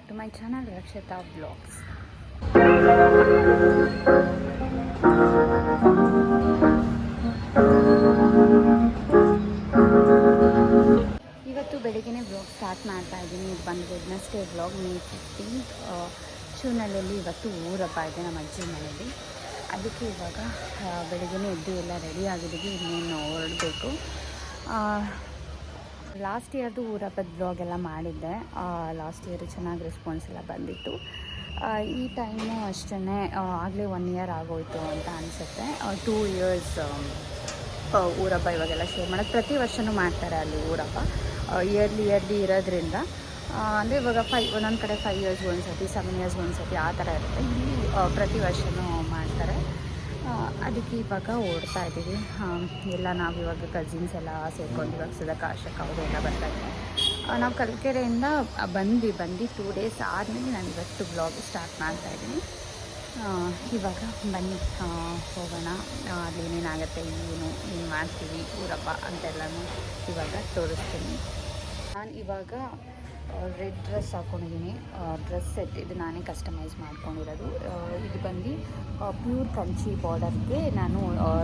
Back to my channel Rakshita vlogs ಇವತ್ತು ಬೆಳಿಗ್ಗೆ vlog start ಮಾಡ್ತಾ ಇದ್ದೀನಿ. ಇದು ಬಂದು ವೆಡ್ನಸ್ಡೇ ಬ್ಲಾಗ್ ಮೇ ಫಿಫ್ಟೀನ್ತ್ ಶಿವನಹಳ್ಳಿಯಲ್ಲಿ ಇವತ್ತು ಊರಪ್ಪ ಇದೆ, ನಮ್ಮ ಅಜ್ಜಿ ಮನೆಯಲ್ಲಿ. ಅದಕ್ಕೆ ಇವಾಗ ಬೆಳಿಗ್ಗೆ ಎದ್ದು ಎಲ್ಲ ರೆಡಿ ಆಗಿದ್ದೀವಿ. ಇನ್ನೇನು ಹೊರಡಬೇಕು ಲಾಸ್ಟ್ ಇಯರ್ದು ಊರಬ್ಬದ ಬ್ಲಾಗ್ ಎಲ್ಲ ಮಾಡಿದ್ದೆ. ಲಾಸ್ಟ್ ಇಯರ್ ಚೆನ್ನಾಗಿ ರೆಸ್ಪಾನ್ಸ್ ಎಲ್ಲ ಬಂದಿತ್ತು. ಈ ಟೈಮು ಅಷ್ಟೇ ಆಗಲೇ ಒನ್ ಇಯರ್ ಆಗೋಯ್ತು ಅಂತ ಅನಿಸುತ್ತೆ. ಟೂ ಇಯರ್ಸ್ ಊರಬ್ಬ ಇವಾಗೆಲ್ಲ ಶೇರ್ ಮಾಡೋದು ಪ್ರತಿ ವರ್ಷವೂ ಮಾಡ್ತಾರೆ ಅಲ್ಲಿ ಊರಬ್ಬ ಇಯರ್ಲಿ ಇಯರ್ಲಿ ಇರೋದ್ರಿಂದ. ಅಂದರೆ ಇವಾಗ ಫೈ ಒಂದೊಂದು ಕಡೆ ಫೈವ್ ಇಯರ್ಸ್ ಒಂದು ಸತಿ ಸೆವೆನ್ ಇಯರ್ಸ್ ಒಂದು ಸತಿ ಆ ಥರ ಇರುತ್ತೆ. ಇಲ್ಲಿ ಪ್ರತಿ ವರ್ಷವೂ ಅದಕ್ಕೆ ಇವಾಗ ಓಡ್ತಾ ಇದ್ದೀವಿ. ಎಲ್ಲ ನಾವು ಇವಾಗ ಕಸಿನ್ಸ್ ಎಲ್ಲ ಸೇರ್ಕೊಂಡು ಇವಾಗ ಸುಧಾಕ ಆಶಕ್ ಅವರು ಎಲ್ಲ ಬರ್ತಾ ಇದ್ದಾರೆ. ನಾವು ಕಲ್ಕೆರೆಯಿಂದ ಬಂದ್ವಿ ಬಂದು ಟೂ ಡೇಸ್ ಆದಮೇಲೆ ನಾನು ಇವತ್ತು ಬ್ಲಾಗ್ ಸ್ಟಾರ್ಟ್ ಮಾಡ್ತಾ ಇದ್ದೀನಿ. ಇವಾಗ ಬನ್ನಿ ಹೋಗೋಣ. ಅಲ್ಲಿ ಏನು ಏನು ಮಾಡ್ತೀವಿ, ಊರಪ್ಪ ಅಂತೆಲ್ಲನೂ ಇವಾಗ ತೋರಿಸ್ತೀನಿ. ನಾನು ಇವಾಗ ರೆಡ್ ಡ್ರೆಸ್ ಹಾಕ್ಕೊಂಡಿದ್ದೀನಿ ಡ್ರೆಸ್ ಸೆಟ್ ಇದು ನಾನೇ ಕಸ್ಟಮೈಸ್ ಮಾಡ್ಕೊಂಡಿರೋದು. ಇದು ಬಂದು ಪ್ಯೂರ್ ಕಂಚಿ ಬಾರ್ಡರ್ಗೆ ನಾನು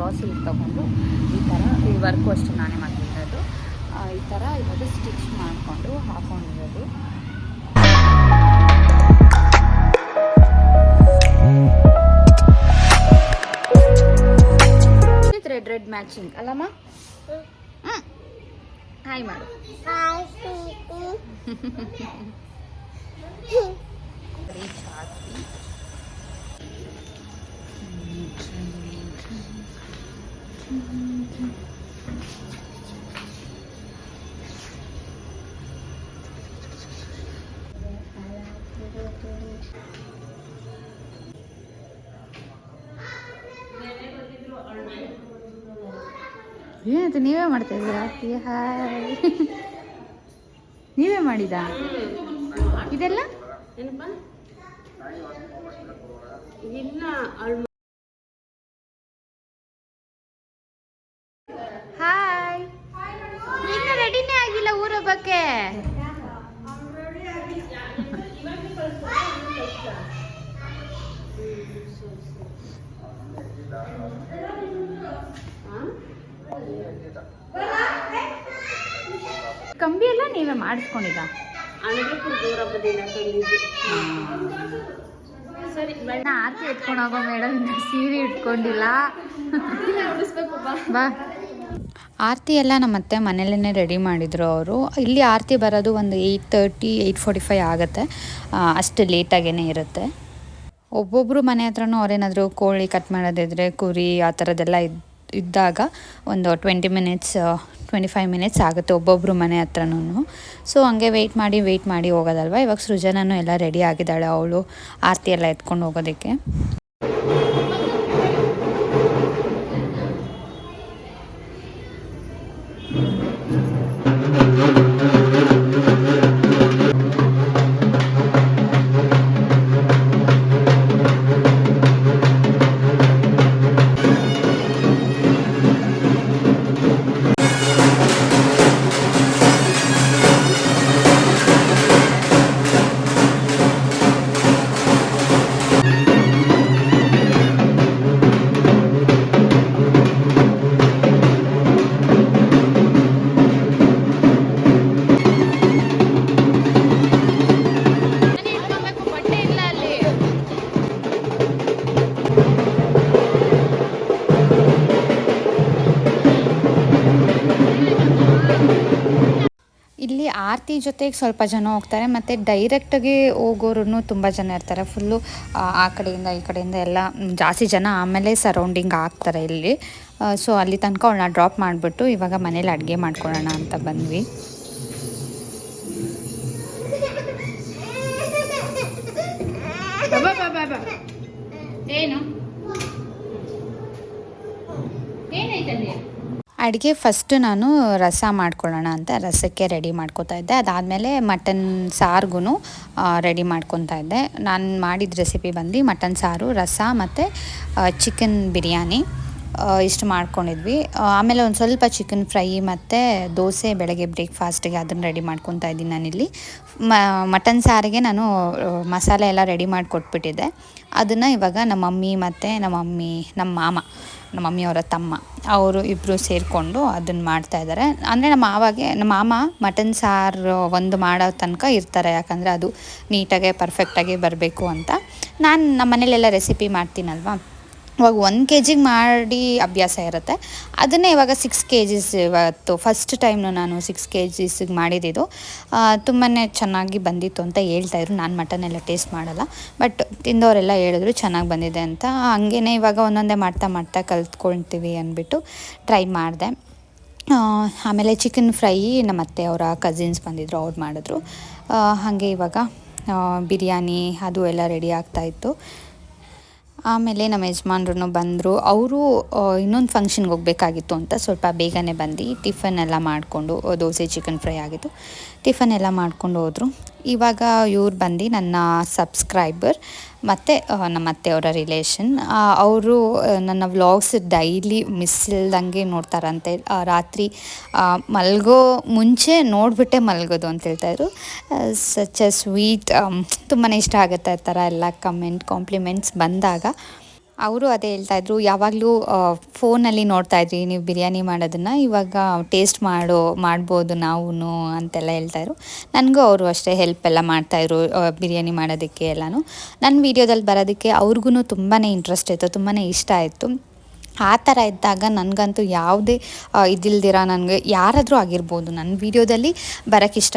ರಾ ಸಿಲ್ಕ್ ತೊಗೊಂಡು ಈ ಥರ ಈ ವರ್ಕು ಅಷ್ಟು ನಾನೇ ಮಾಡ್ತಿರೋದು ಈ ಥರ ಇವಾಗ ಸ್ಟಿಚ್ ಮಾಡಿಕೊಂಡು ಹಾಕ್ಕೊಂಡಿರೋದು ರೆಡ್ ರೆಡ್ ಮ್ಯಾಚಿಂಗ್ ಅಲ್ಲಮ್ಮ. ಹಾಯ್ ಮಾಡು ರೀಚ್ ಆದ್ವಿ ಏನದು ನೀವೇ ಮಾಡ್ತಾ ಇದ್ದೀರಾ? ಹಾಯ್. ನೀವೇ ಮಾಡಿದಾ? ಇದೆಲ್ಲ? ಹಾಯ್. ಇನ್ನು ರೆಡಿನೇ ಆಗಿಲ್ಲ ಊರ ಬಗ್ಗೆ ಕಂಬಿ ಎಲ್ಲ ನೀವೇ ಮಾಡಿಸ್ಕೊಂಡಿದ್ದ? ನಾ ಆರತಿ ಹೋಗೋ ಮೇಡಮ್ ಸೀರೆ ಇಟ್ಕೊಂಡಿಲ್ಲ. ಬಾ. ಆರತಿ ಎಲ್ಲ ನಮ್ಮ ಅತ್ತೆ ಮನೇಲೇ ರೆಡಿ ಮಾಡಿದರು ಅವರು. ಇಲ್ಲಿ ಆರತಿ ಬರೋದು ಒಂದು eight thirty eight forty five ಆಗುತ್ತೆ. ಅಷ್ಟು ಲೇಟಾಗೇ ಇರುತ್ತೆ. ಒಬ್ಬೊಬ್ಬರು ಮನೆ ಹತ್ರನೂ ಅವ್ರೇನಾದರೂ ಕೋಳಿ ಕಟ್ ಮಾಡೋದಿದ್ರೆ ಕುರಿ ಆ ಥರದ್ದೆಲ್ಲ ಇದ್ ಇದ್ದಾಗ ಒಂದು twenty minutes twenty five minutes ಆಗುತ್ತೆ ಒಬ್ಬೊಬ್ಬರು ಮನೆ ಹತ್ರನೂ ಸೊ, ಹಂಗೆ ವೆಯ್ಟ್ ಮಾಡಿ ವೆಯ್ಟ್ ಮಾಡಿ ಹೋಗೋದಲ್ವ? ಇವಾಗ ಸೃಜನೂ ಎಲ್ಲ ರೆಡಿ ಆಗಿದ್ದಾಳೆ ಅವಳು ಆರತಿ ಎಲ್ಲ ಎತ್ಕೊಂಡು ಹೋಗೋದಕ್ಕೆ. ಆರತಿ ಜೊತೆಗೆ ಸ್ವಲ್ಪ ಜನ ಹೋಗ್ತಾರೆ, ಮತ್ತು ಡೈರೆಕ್ಟಾಗಿ ಹೋಗೋರು ತುಂಬ ಜನ ಇರ್ತಾರೆ. ಫುಲ್ಲು ಆ ಕಡೆಯಿಂದ ಈ ಕಡೆಯಿಂದ ಎಲ್ಲ ಜಾಸ್ತಿ ಜನ ಆಮೇಲೆ ಸರೌಂಡಿಂಗ್ ಆಗ್ತಾರೆ ಇಲ್ಲಿ. ಸೊ ಅಲ್ಲಿ ತನಕ ಅವಳನ್ನ ಡ್ರಾಪ್ ಮಾಡಿಬಿಟ್ಟು ಇವಾಗ ಮನೇಲಿ ಅಡುಗೆ ಮಾಡ್ಕೊಳ್ಳೋಣ ಅಂತ ಬಂದ್ವಿ. ಏನು? ಏನಾಯ್ತಲ್ಲಿ ಅಡುಗೆ ಫಸ್ಟು ನಾನು ರಸ ಮಾಡ್ಕೊಳ್ಳೋಣ ಅಂತ ರಸಕ್ಕೆ ರೆಡಿ ಮಾಡ್ಕೊತಾ ಇದ್ದೆ. ಅದಾದಮೇಲೆ ಮಟನ್ ಸಾರಿಗೂ ರೆಡಿ ಮಾಡ್ಕೊತಾ ಇದ್ದೆ. ನಾನು ಮಾಡಿದ ರೆಸಿಪಿ ಬಂದು ಮಟನ್ ಸಾರು, ರಸ ಮತ್ತು ಚಿಕನ್ ಬಿರಿಯಾನಿ. ಇಷ್ಟು ಮಾಡ್ಕೊಂಡಿದ್ವಿ. ಆಮೇಲೆ ಒಂದು ಸ್ವಲ್ಪ ಚಿಕನ್ ಫ್ರೈ ಮತ್ತು ದೋಸೆ ಬೆಳಗ್ಗೆ ಬ್ರೇಕ್ಫಾಸ್ಟಿಗೆ ಅದನ್ನು ರೆಡಿ ಮಾಡ್ಕೊತಾ ಇದ್ದೀನಿ ನಾನಿಲ್ಲಿ. ಮಟನ್ ಸಾರಿಗೆ ನಾನು ಮಸಾಲೆ ಎಲ್ಲ ರೆಡಿ ಮಾಡಿ ಕೊಟ್ಬಿಟ್ಟಿದ್ದೆ ಅದನ್ನು ಇವಾಗ ನಮ್ಮ ಮಮ್ಮಿ ಮತ್ತು ನಮ್ಮ ಮಮ್ಮಿ, ನಮ್ಮ ಮಾಮ, ನಮ್ಮ ಮಮ್ಮಿಯವರ ತಮ್ಮ, ಅವರು ಇಬ್ಬರು ಸೇರಿಕೊಂಡು ಅದನ್ನು ಮಾಡ್ತಾ ಇದ್ದಾರೆ ಅಂದರೆ ನಮ್ಮ ಮಾವಾಗೆ, ನಮ್ಮ ಮಾಮ ಮಟನ್ ಸಾರು ಒಂದು ಮಾಡೋ ತನಕ ಇರ್ತಾರೆ. ಯಾಕಂದರೆ ಅದು ನೀಟಾಗೆ ಪರ್ಫೆಕ್ಟಾಗಿ ಬರಬೇಕು ಅಂತ. ನಾನು ನಮ್ಮ ಮನೇಲೆಲ್ಲ ರೆಸಿಪಿ ಮಾಡ್ತೀನಲ್ವಾ? ಇವಾಗ ಒಂದು ಕೆ ಜಿಗೆ ಮಾಡಿ ಅಭ್ಯಾಸ ಇರುತ್ತೆ. ಅದನ್ನೇ ಇವಾಗ ಸಿಕ್ಸ್ ಕೆ ಜಿಸ್ ಇವತ್ತು ಫಸ್ಟ್ ಟೈಮ್ನು ನಾನು ಸಿಕ್ಸ್ ಕೆ ಜಿಸಿಗೆ ಮಾಡಿದ್ದು ತುಂಬಾ ಚೆನ್ನಾಗಿ ಬಂದಿತ್ತು ಅಂತ ಹೇಳ್ತಾಯಿದ್ರು ನಾನು ಮಟನ್ ಎಲ್ಲ ಟೇಸ್ಟ್ ಮಾಡಲ್ಲ. ಬಟ್ ತಿಂದವರೆಲ್ಲ ಹೇಳಿದ್ರು ಚೆನ್ನಾಗಿ ಬಂದಿದೆ ಅಂತ. ಹಂಗೇ ಇವಾಗ ಒಂದೊಂದೇ ಮಾಡ್ತಾ ಮಾಡ್ತಾ ಕಲ್ತ್ಕೊಳ್ತೀವಿ ಅಂದ್ಬಿಟ್ಟು ಟ್ರೈ ಮಾಡಿದೆ. ಆಮೇಲೆ ಚಿಕನ್ ಫ್ರೈ ನಮ್ಮ ಅತ್ತೆ ಅವರ ಕಸಿನ್ಸ್ ಬಂದಿದ್ದರು ಅವ್ರು ಮಾಡಿದ್ರು. ಹಾಗೆ ಇವಾಗ ಬಿರಿಯಾನಿ ಅದು ಎಲ್ಲ ರೆಡಿ ಆಗ್ತಾಯಿತ್ತು ಆಮೇಲೆ ನಮ್ಮ ಯಜಮಾನ್ರು ಬಂದರು. ಅವರು ಇನ್ನೊಂದು ಫಂಕ್ಷನ್ಗೆ ಹೋಗಬೇಕಾಗಿತ್ತು ಅಂತ ಸ್ವಲ್ಪ ಬೇಗನೆ ಬಂದು ಟಿಫನ್ ಎಲ್ಲ ಮಾಡಿಕೊಂಡು ದೋಸೆ ಚಿಕನ್ ಫ್ರೈ ಆಗಿತ್ತು. ಟಿಫನ್ ಎಲ್ಲ ಮಾಡ್ಕೊಂಡು ಹೋದರು. ಇವಾಗ ಇವ್ರು ಬಂದು ನನ್ನ ಸಬ್ಸ್ಕ್ರೈಬರ್ ಮತ್ತು ನಮ್ಮ ಅತ್ತೆಯವರ ರಿಲೇಷನ್ ಅವರು ನನ್ನ ವ್ಲಾಗ್ಸ್ ಡೈಲಿ ಮಿಸ್ ಇಲ್ದಂಗೆ ನೋಡ್ತಾರಂತೆ. ರಾತ್ರಿ ಮಲಗೋ ಮುಂಚೆ ನೋಡಿಬಿಟ್ಟೆ ಮಲಗೋದು ಅಂತ ಹೇಳ್ತಾಯಿದ್ರು ಸಚ್ ಎ ಸ್ವೀಟ್ ತುಂಬಾ ಇಷ್ಟ ಆಗುತ್ತೆ ಆ ಥರ ಎಲ್ಲ ಕಮೆಂಟ್ ಕಾಂಪ್ಲಿಮೆಂಟ್ಸ್ ಬಂದಾಗ. ಅವರು ಅದೇ ಹೇಳ್ತಾಯಿದ್ರು ಯಾವಾಗಲೂ ಫೋನಲ್ಲಿ ನೋಡ್ತಾ ಇದ್ರಿ, ನೀವು ಬಿರಿಯಾನಿ ಮಾಡೋದನ್ನು, ಇವಾಗ ಟೇಸ್ಟ್ ಮಾಡೋ, ಮಾಡ್ಬೋದು ನಾವು ಅಂತೆಲ್ಲ ಹೇಳ್ತಾಯಿದ್ರು ನನಗೂ ಅವರು ಅಷ್ಟೇ ಹೆಲ್ಪ್ ಎಲ್ಲ ಮಾಡ್ತಾಯಿದ್ರು ಬಿರಿಯಾನಿ ಮಾಡೋದಕ್ಕೆ ಎಲ್ಲನೂ. ನನ್ನ ವೀಡಿಯೋದಲ್ಲಿ ಬರೋದಕ್ಕೆ ಅವ್ರಿಗೂ ತುಂಬಾ ಇಂಟ್ರೆಸ್ಟ್ ಇತ್ತು ತುಂಬಾ ಇಷ್ಟ ಆಯಿತು. ಆ ಥರ ಇದ್ದಾಗ ನನಗಂತೂ ಯಾವುದೇ ಇದಿಲ್ದಿರ ನನಗೆ ಯಾರಾದರೂ ಆಗಿರ್ಬೋದು ನನ್ನ ವೀಡಿಯೋದಲ್ಲಿ ಬರೋಕ್ಕೆ ಇಷ್ಟ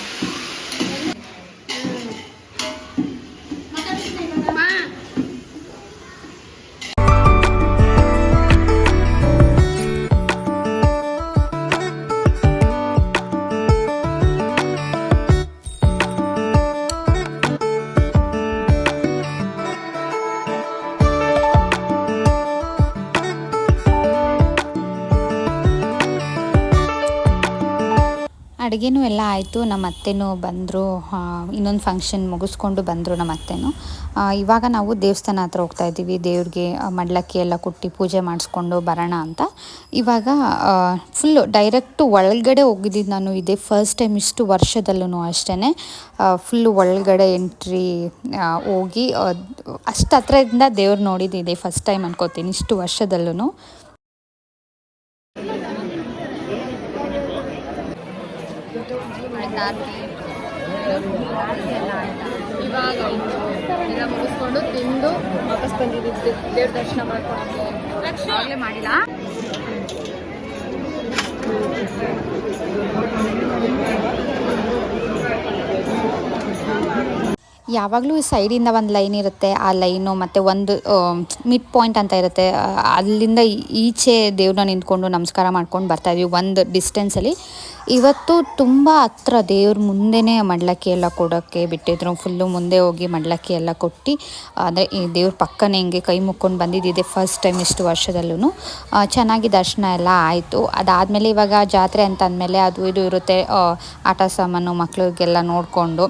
ಅಡುಗೆನೂ ಎಲ್ಲ ಆಯಿತು, ನಮ್ಮ ಅತ್ತೆನೂ ಬಂದರು ಇನ್ನೊಂದು ಫಂಕ್ಷನ್ ಮುಗಿಸ್ಕೊಂಡು ಬಂದರು ನಮ್ಮ ಅತ್ತೆನೂ. ಇವಾಗ ನಾವು ದೇವಸ್ಥಾನ ಹತ್ರ ಹೋಗ್ತಾ ಇದ್ದೀವಿ. ದೇವ್ರಿಗೆ ಮಡ್ಲಕ್ಕಿ ಎಲ್ಲ ಕುಟ್ಟಿ ಪೂಜೆ ಮಾಡಿಸ್ಕೊಂಡು ಬರೋಣ ಅಂತ. ಇವಾಗ ಫುಲ್ಲು ಡೈರೆಕ್ಟು ಒಳಗಡೆ ಹೋಗಿದ್ದಿದ್ದು ನಾನು ಇದೇ ಫಸ್ಟ್ ಟೈಮ್ ಇಷ್ಟು ವರ್ಷದಲ್ಲೂ ಅಷ್ಟೇ ಫುಲ್ಲು ಒಳಗಡೆ ಎಂಟ್ರಿ ಹೋಗಿ ಅಷ್ಟು ಹತ್ರದಿಂದ ದೇವ್ರು ನೋಡಿದ್ದು ಇದೆ ಫಸ್ಟ್ ಟೈಮ್ ಅನ್ಕೋತೀನಿ, ಇಷ್ಟು ವರ್ಷದಲ್ಲೂ ಇವಾಗ ಎಲ್ಲ ಮುಗಿಸ್ಕೊಂಡು ತಿಂದು ವಾಪಸ್ ಬಂದಿದ್ದು ದೇವ್ರ ದರ್ಶನ ಮಾಡ್ಕೊಂಡು. ಆಗಲೇ ಮಾಡಿಲ್ಲ. ಯಾವಾಗಲೂ ಸೈಡಿಂದ ಒಂದು ಲೈನ್ ಇರುತ್ತೆ. ಆ ಲೈನು ಮತ್ತು ಒಂದು ಮಿಡ್ ಪಾಯಿಂಟ್ ಅಂತ ಇರುತ್ತೆ. ಅಲ್ಲಿಂದ ಈಚೆ ದೇವ್ರನ್ನ ನಿಂತ್ಕೊಂಡು ನಮಸ್ಕಾರ ಮಾಡ್ಕೊಂಡು ಬರ್ತಾಯಿದ್ವಿ ಒಂದು ಡಿಸ್ಟೆನ್ಸಲ್ಲಿ ಇವತ್ತು ತುಂಬ ಹತ್ರ ದೇವ್ರ ಮುಂದೆನೇ ಮಡ್ಲಕ್ಕಿ ಎಲ್ಲ ಕೊಡೋಕ್ಕೆ ಬಿಟ್ಟಿದ್ರು. ಫುಲ್ಲು ಮುಂದೆ ಹೋಗಿ ಮಡ್ಲಕ್ಕಿ ಎಲ್ಲ ಕೊಟ್ಟು, ಅಂದರೆ ಈ ದೇವ್ರ ಪಕ್ಕನೇ ಹಿಂಗೆ ಕೈ ಮುಕ್ಕೊಂಡು ಬಂದಿದ್ದಿದೆ ಫಸ್ಟ್ ಟೈಮ್ ಇಷ್ಟು ವರ್ಷದಲ್ಲೂ ಚೆನ್ನಾಗಿ ದರ್ಶನ ಎಲ್ಲ ಆಯಿತು. ಅದಾದಮೇಲೆ ಇವಾಗ ಜಾತ್ರೆ ಅಂತ ಅಂದಮೇಲೆ ಅದು ಇದು ಇರುತ್ತೆ. ಆಟ ಸಾಮಾನು ಮಕ್ಳಿಗೆಲ್ಲ ನೋಡಿಕೊಂಡು.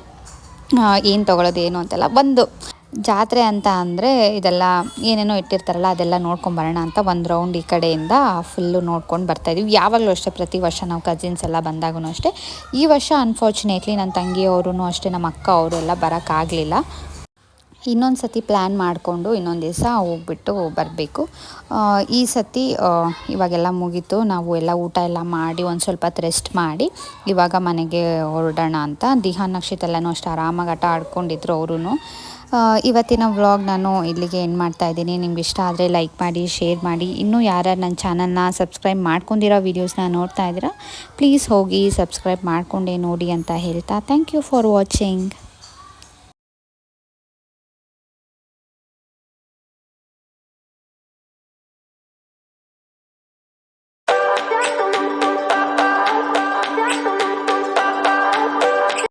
ಏನು ತೊಗೊಳೋದು, ಏನು ಅಂತೆಲ್ಲ. ಒಂದು ಜಾತ್ರೆ ಅಂತ ಅಂದರೆ ಇದೆಲ್ಲ ಏನೇನೋ ಇಟ್ಟಿರ್ತಾರಲ್ಲ, ಅದೆಲ್ಲ ನೋಡ್ಕೊಂಬರೋಣ ಅಂತ ಒಂದು ರೌಂಡ್ ಈ ಕಡೆಯಿಂದ ಫುಲ್ಲು ನೋಡ್ಕೊಂಡು ಬರ್ತಾಯಿದ್ದೀವಿ ಯಾವಾಗಲೂ ಅಷ್ಟೇ, ಪ್ರತಿ ವರ್ಷ ನಾವು ಕಸಿನ್ಸ್ ಎಲ್ಲ ಬಂದಾಗೂ ಅಷ್ಟೇ. ಈ ವರ್ಷ ಅನ್ಫಾರ್ಚುನೇಟ್ಲಿ ನನ್ನ ತಂಗಿಯವರು ಅಷ್ಟೇ ನಮ್ಮ ಅಕ್ಕ ಅವರು ಎಲ್ಲ ಬರೋಕ್ಕಾಗಲಿಲ್ಲ ಇನ್ನೊಂದು ಸತಿ ಪ್ಲ್ಯಾನ್ ಮಾಡಿಕೊಂಡು ಇನ್ನೊಂದು ದಿವಸ ಹೋಗ್ಬಿಟ್ಟು ಬರಬೇಕು. ಈ ಸತಿ ಇವಾಗೆಲ್ಲ ಮುಗೀತು. ನಾವು ಎಲ್ಲ ಊಟ ಎಲ್ಲ ಮಾಡಿ ಒಂದು ಸ್ವಲ್ಪ ಹೊತ್ತು ರೆಸ್ಟ್ ಮಾಡಿ ಇವಾಗ ಮನೆಗೆ ಹೊರಡೋಣ ಅಂತ. ದಿಹಾ ನಕ್ಷಿತ್ ಎಲ್ಲನೂ ಅಷ್ಟು ಆರಾಮಾಗಿ ಆಟ ಆಡ್ಕೊಂಡಿದ್ರು ಅವರು ಇವತ್ತಿನ ವ್ಲಾಗ್ ನಾನು ಇಲ್ಲಿಗೆ ಏನು ಮಾಡ್ತಾ ಇದ್ದೀನಿ. ನಿಮ್ಗೆ ಇಷ್ಟ ಆದರೆ ಲೈಕ್ ಮಾಡಿ ಶೇರ್ ಮಾಡಿ. ಇನ್ನೂ ಯಾರ್ಯಾರು ನನ್ನ ಚಾನಲ್ನ ಸಬ್ಸ್ಕ್ರೈಬ್ ಮಾಡ್ಕೊಂಡಿರೋ ವೀಡಿಯೋಸ್ನ ನೋಡ್ತಾ ಇದ್ದೀರಾ ಪ್ಲೀಸ್ ಹೋಗಿ ಸಬ್ಸ್ಕ್ರೈಬ್ ಮಾಡಿಕೊಂಡೇ ನೋಡಿ ಅಂತ ಹೇಳ್ತಾ. Thank you for watching